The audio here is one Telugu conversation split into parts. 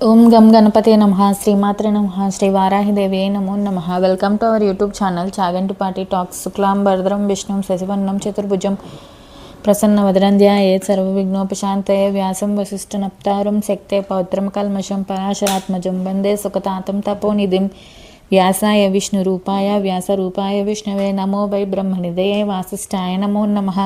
ఓం గం గణపతి నమ. శ్రీమాత్రే నమ. శ్రీ వారాహిదేవి నమో నమ. Welcome to our YouTube channel Chagantipati talks శుక్లాం భరద్రం విష్ణు శశివర్ణం చతుర్భుజం ప్రసన్న వదరంధ్యాయే సర్వ విఘ్నోపశాంతయే వ్యాసం వశిష్ఠ నప్తారం శక్తే పౌత్రం కల్మషం పరాశరాత్మజం వందే సుఖతాతం తపోనిధిం వ్యాసాయ విష్ణు రూపాయ వ్యాస రూపాయ విష్ణవే నమో వై బ్రహ్మనిదయే వాసిష్ఠాయ నమో నమః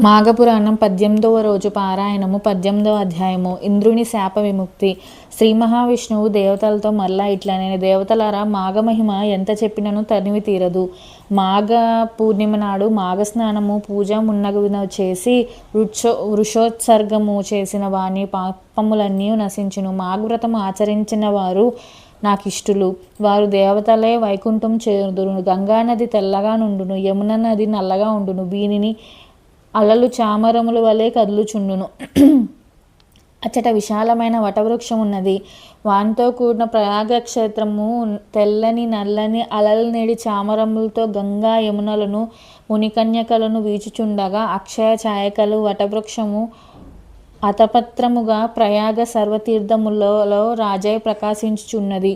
మాఘపురాణం పద్దెనిమిదవ రోజు పారాయణము పద్దెనిమిదవ అధ్యాయము ఇంద్రుని శాప విముక్తి. శ్రీ మహావిష్ణువు దేవతలతో మరలా ఇట్లా నేను దేవతలారా మాఘమహిమ ఎంత చెప్పినను తనివి తీరదు. మాఘ పూర్ణిమ నాడు మాఘస్నానము పూజ మున్నగున చేసి వృక్షో వృషోత్సర్గము చేసిన వాని పాపములన్నీ నశించును. మాఘవ్రతము ఆచరించిన వారు నాకు ఇష్టులు వారు దేవతలే వైకుంఠం చేరుదురు గంగానది తెల్లగా నుండును. యమున నది నల్లగా ఉండును. వీనిని అలలు చామరముల వలె కదులుచుండును. అచ్చట విశాలమైన వటవృక్షం ఉన్నది వానితో కూడిన ప్రయాగక్షేత్రము తెల్లని నల్లని అలల నేడి చామరములతో గంగా యమునలను మునికన్యకలను వీచుచుండగా అక్షయ ఛాయకలు వటవృక్షము అతపత్రముగా ప్రయాగ సర్వతీర్థములలో రాజై ప్రకాశించుచున్నది.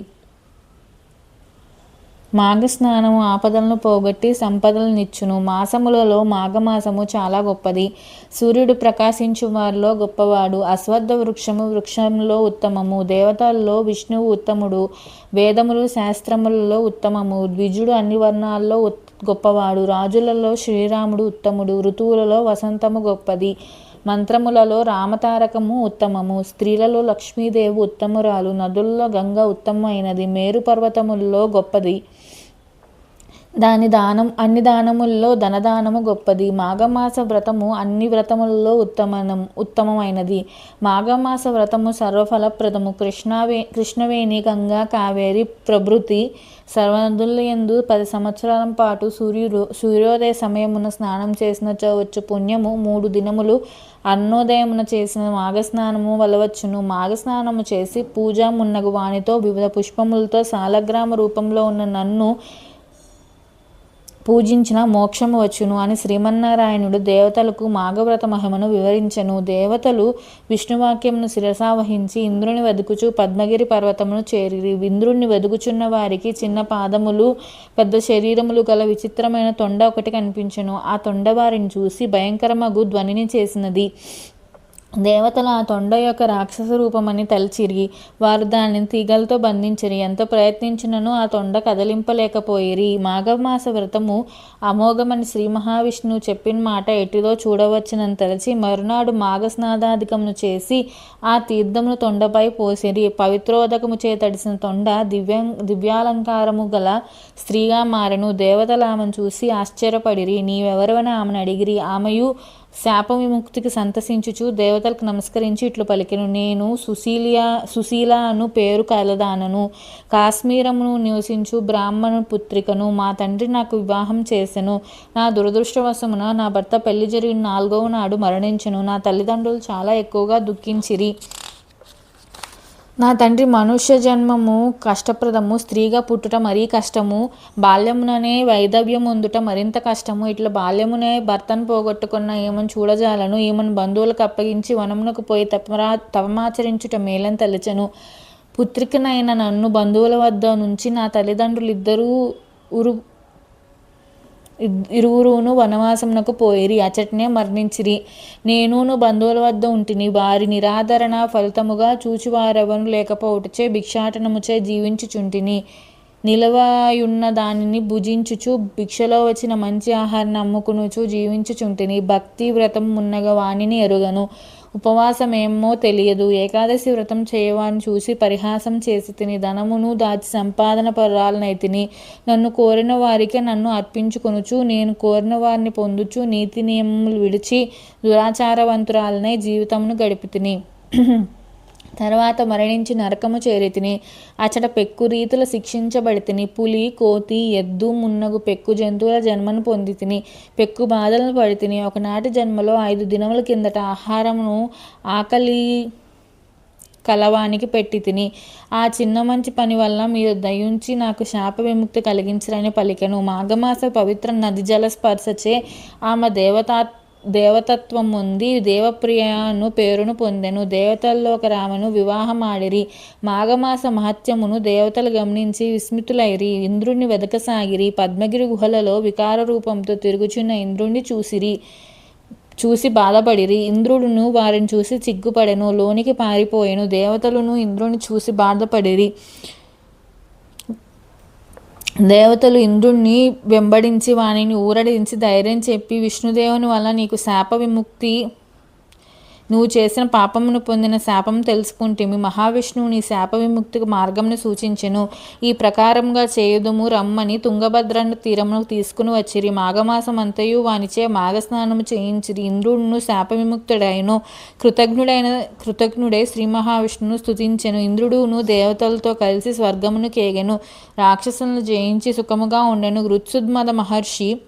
మాఘస్నానము ఆపదలను పోగొట్టి సంపదలనిచ్చును. మాసములలో మాఘమాసము చాలా గొప్పది. సూర్యుడు ప్రకాశించు వారిలో గొప్పవాడు. అశ్వద్ధ వృక్షము వృక్షంలో ఉత్తమము. దేవతల్లో విష్ణువు ఉత్తముడు. వేదములు శాస్త్రములలో ఉత్తమము. ద్విజుడు అన్ని వర్ణాల్లో గొప్పవాడు. రాజులలో శ్రీరాముడు ఉత్తముడు. ఋతువులలో వసంతము గొప్పది. మంత్రములలో రామతారకము ఉత్తమము. స్త్రీలలో లక్ష్మీదేవి ఉత్తమురాలు. నదుల్లో గంగ ఉత్తమమైనది. మేరు పర్వతముల్లో గొప్పది. దాని దానం అన్ని దానముల్లో ధనదానము గొప్పది. మాఘమాస వ్రతము అన్ని వ్రతములలో ఉత్తమనం ఉత్తమమైనది. మాఘమాస వ్రతము సర్వఫలప్రదము. కృష్ణవే కృష్ణవేణి గంగా కావేరి ప్రభృతి సర్వనదులందు పది సంవత్సరాల పాటు సూర్యుడు సూర్యోదయ సమయమున స్నానం చేసిన వచ్చు పుణ్యము మూడు దినములు అన్నోదయమున చేసిన మాఘస్నానము వలవచ్చును. మాఘస్నానము చేసి పూజ మున్నగు వానితో వివిధ పుష్పములతో సాలగ్రామ రూపంలో ఉన్న నన్ను పూజించిన మోక్షము వచ్చును అని శ్రీమన్నారాయణుడు దేవతలకు మాఘవ్రత మహిమను వివరించెను. దేవతలు విష్ణువాక్యమును శిరసావహించి ఇంద్రుని వెదుకుచు పద్మగిరి పర్వతమును చేరి ఇంద్రుణ్ణి వెదుకుచున్న వారికి చిన్న పాదములు పెద్ద శరీరములు గల విచిత్రమైన తొండ ఒకటి కనిపించెను. ఆ తొండ వారిని చూసి భయంకరమగు ధ్వనిని చేసినది. దేవతలు ఆ తొండ యొక్క రాక్షస రూపమని తలచిరి. వారు దానిని తీగలతో బంధించిరి. ఎంత ప్రయత్నించినను ఆ తొండ కదలింపలేకపోయిరి. మాఘమాస వ్రతము అమోఘమని శ్రీ మహావిష్ణువు చెప్పిన మాట ఎటిదో చూడవచ్చునని తలచి మరునాడు మాఘస్నాదాధికమును చేసి ఆ తీర్థమును తొండపై పోసిరి. పవిత్రోదకము చే తడిసిన తొండ దివ్య దివ్యాలంకారము గల స్త్రీగా మారెను. దేవతలు ఆమెను చూసి ఆశ్చర్యపడిరి. నీవెవరవని ఆమెను అడిగిరి. ఆమెయు శాప విముక్తికి సంతసించుచు దేవతలకు నమస్కరించి ఇట్లు పలికెను. నేను సుశీలియా సుశీల అను పేరు కలదానను. కాశ్మీరమును నివసించు బ్రాహ్మణు పుత్రికను మా తండ్రి నాకు వివాహం చేసెను. నా దురదృష్టవశమున నా భర్త పెళ్ళి జరిగిన నాలుగవ నాడు మరణించెను. నా తల్లిదండ్రులు చాలా ఎక్కువగా దుఃఖించిరి. నా తండ్రి మనుష్య జన్మము కష్టప్రదము స్త్రీగా పుట్టుట మరీ కష్టము బాల్యముననే వైదవ్యం ఉందుట మరింత కష్టము. ఇట్లా బాల్యమునే భర్తను పోగొట్టుకున్న ఏమని చూడజాలను ఏమని బంధువులకు అప్పగించి వనమునకు పోయి తపరా తపమాచరించుట మేలని తలచను. పుత్రికనైన నన్ను బంధువుల వద్ద నుంచి నా తల్లిదండ్రులు ఇద్దరూ ఉరు ఇరువురును వనవాసమునకు పోయిరి అచటనే మరణించిరి. నేనును బంధువుల వద్ద ఉంటిని వారి నిరాదరణ ఫలితముగా చూచివారెవను లేకపోవటచే భిక్షాటనముచే జీవించుచుంటిని. నిలవయున్న దానిని భుజించుచు భిక్షలో వచ్చిన మంచి ఆహారాన్ని అమ్ముకునుచు జీవించుచుంటిని. భక్తి వ్రతం మున్నగ వాణిని ఎరుగను. ఉపవాసమేమో తెలియదు. ఏకాదశి వ్రతం చేయవాని చూసి పరిహాసం చేసి తిని ధనమును దాచి సంపాదన పరాలనైతిని నన్ను కోరిన వారికే నన్ను అర్పించుకొనుచు నేను కోరిన వారిని పొందుచు నీతి నియమములు విడిచి దురాచారవంతురాలనై జీవితమును గడిపి తిని తర్వాత మరణించి నరకము చేరితిని అచట పెక్కు రీతిలో శిక్షించబడితిని పులి కోతి ఎద్దు మున్నగు పెక్కు జంతువుల జన్మను పొందితిని పెక్కు బాధలను పడితిని ఒకనాటి జన్మలో ఐదు దినముల కిందట ఆహారమును ఆకలి కలవానికి పెట్టి తిని ఆ చిన్న మంచి పని వల్ల మీరు దయించి నాకు శాప విముక్తి కలిగించరని పలికెను. మాఘమాస పవిత్ర నది జల స్పర్శచే ఆమె దేవతా దేవతత్వం ఉంది దేవప్రియను పేరును పొందెను దేవతల్లో ఒక రామను వివాహమాడిరి మాఘమాస మహత్యమును దేవతలు గమనించి విస్మితులైరి ఇంద్రుణ్ణి వెదకసాగిరి పద్మగిరి గుహలలో వికార రూపంతో తిరుగుచున్న ఇంద్రుణ్ణి చూసిరి చూసి బాధపడిరి ఇంద్రుడును వారిని చూసి చిగ్గుపడెను లోనికి పారిపోయెను దేవతలను ఇంద్రుని చూసి బాధపడిరి. దేవతలు ఇంద్రుణ్ణి వెంబడించి వానిని ఊరడించి ధైర్యం చెప్పి విష్ణుదేవుని వల్ల నీకు శాప విముక్తి నువ్వు చేసిన పాపమును పొందిన శాపం తెలుసుకుంటేమి మహావిష్ణువు నీ శాప విముక్తికి మార్గంను సూచించెను. ఈ ప్రకారంగా చేయుదుము రమ్మని తుంగభద్ర తీరమును తీసుకుని వచ్చిరి. మాఘమాసం అంతయు వానిచే మాఘస్నానము చేయించిరి. ఇంద్రుడును శాప విముక్తుడైన. కృతజ్ఞుడైన కృతజ్ఞుడై శ్రీ మహావిష్ణువును స్థుతించెను ఇంద్రుడును దేవతలతో కలిసి స్వర్గమును కేగెను. రాక్షసులను జయించి సుఖముగా ఉండెను. రుత్సుద్మద మహర్షి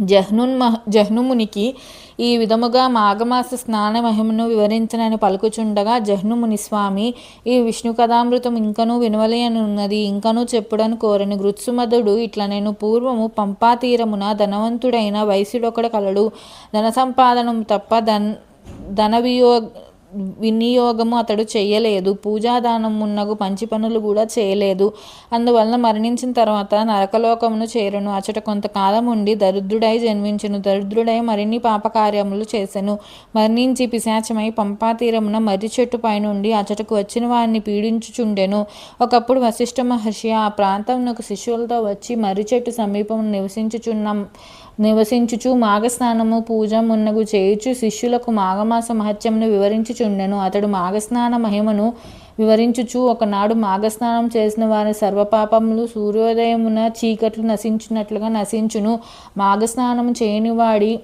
జహ్నున్మహ జహ్నుమునికి ఈ విధముగా మాఘమాస స్నాన మహిమను వివరించనని పలుకుచుండగా జహ్ను స్వామి ఈ విష్ణు కథామృతం ఇంకనూ వినవలయనున్నది ఇంకనూ చెప్పుడని కోరని గృత్సుమధుడు ఇట్లా నేను పూర్వము పంపా తీరమున ధనవంతుడైన వైశ్యుడొకడు కలడు. ధన సంపాదనం తప్ప ధన్ ధన వియోగ వినియోగము అతడు చేయలేదు. పూజాదానం మున్నగు మంచి పనులు కూడా చేయలేదు. అందువలన మరణించిన తర్వాత నరకలోకమును చేరను. అచట కొంతకాలం ఉండి దరిద్రుడై జన్మించును. దరిద్రుడై మరిన్ని పాపకార్యములు చేసెను. మరణించి పిశాచమై పంపాతీరమున మర్రి చెట్టు పైనుండి అచటకు వచ్చిన వారిని పీడించుచుండెను. ఒకప్పుడు వశిష్ఠ మహర్షి ఆ ప్రాంతంలో శిష్యులతో వచ్చి మర్రి చెట్టు సమీపం నివసించుచున్నాం నివసించుచు మాఘస్నానము పూజ మున్నగు చేయుచు శిష్యులకు మాఘమాస మహత్యమును వివరించుచుండెను. అతడు మాఘస్నాన మహిమను వివరించుచు ఒకనాడు మాఘస్నానం చేసిన వారి సర్వపాపములు సూర్యోదయమున చీకట్లు నశించినట్లుగా నశించును. మాఘస్నానము చేయనివాడి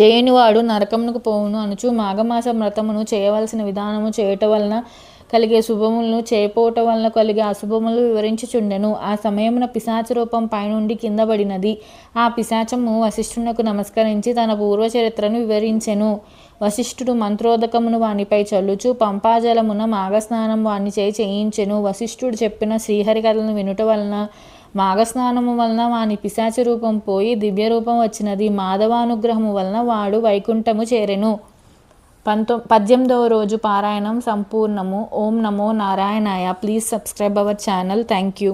చేయనివాడు నరకమునకు పోవును. అనుచు మాఘమాస వ్రతమును చేయవలసిన విధానము చేయటం వలన కలిగే శుభములను చేయపోవటం వలన కలిగే అశుభములు వివరించుచుండెను. ఆ సమయమున పిశాచ రూపం పైనుండి కిందబడినది ఆ పిశాచము వశిష్ఠునకు నమస్కరించి తన పూర్వ చరిత్రను వివరించెను. వశిష్ఠుడు మంత్రోదకమును వానిపై చల్లుచు పంపాజలమున మాఘస్నానం వాణ్ణి చేయి చేయించెను. వశిష్ఠుడు చెప్పిన శ్రీహరి కథలను వినుట వలన మాఘస్నానము వలన వాని పిశాచ రూపం పోయి దివ్య రూపం వచ్చినది. మాధవానుగ్రహము వలన వాడు వైకుంఠము చేరెను. పంతొ పద్దెనిమిదవ రోజు పారాయణం సంపూర్ణము. ఓం నమో నారాయణాయ. Please subscribe our channel thank you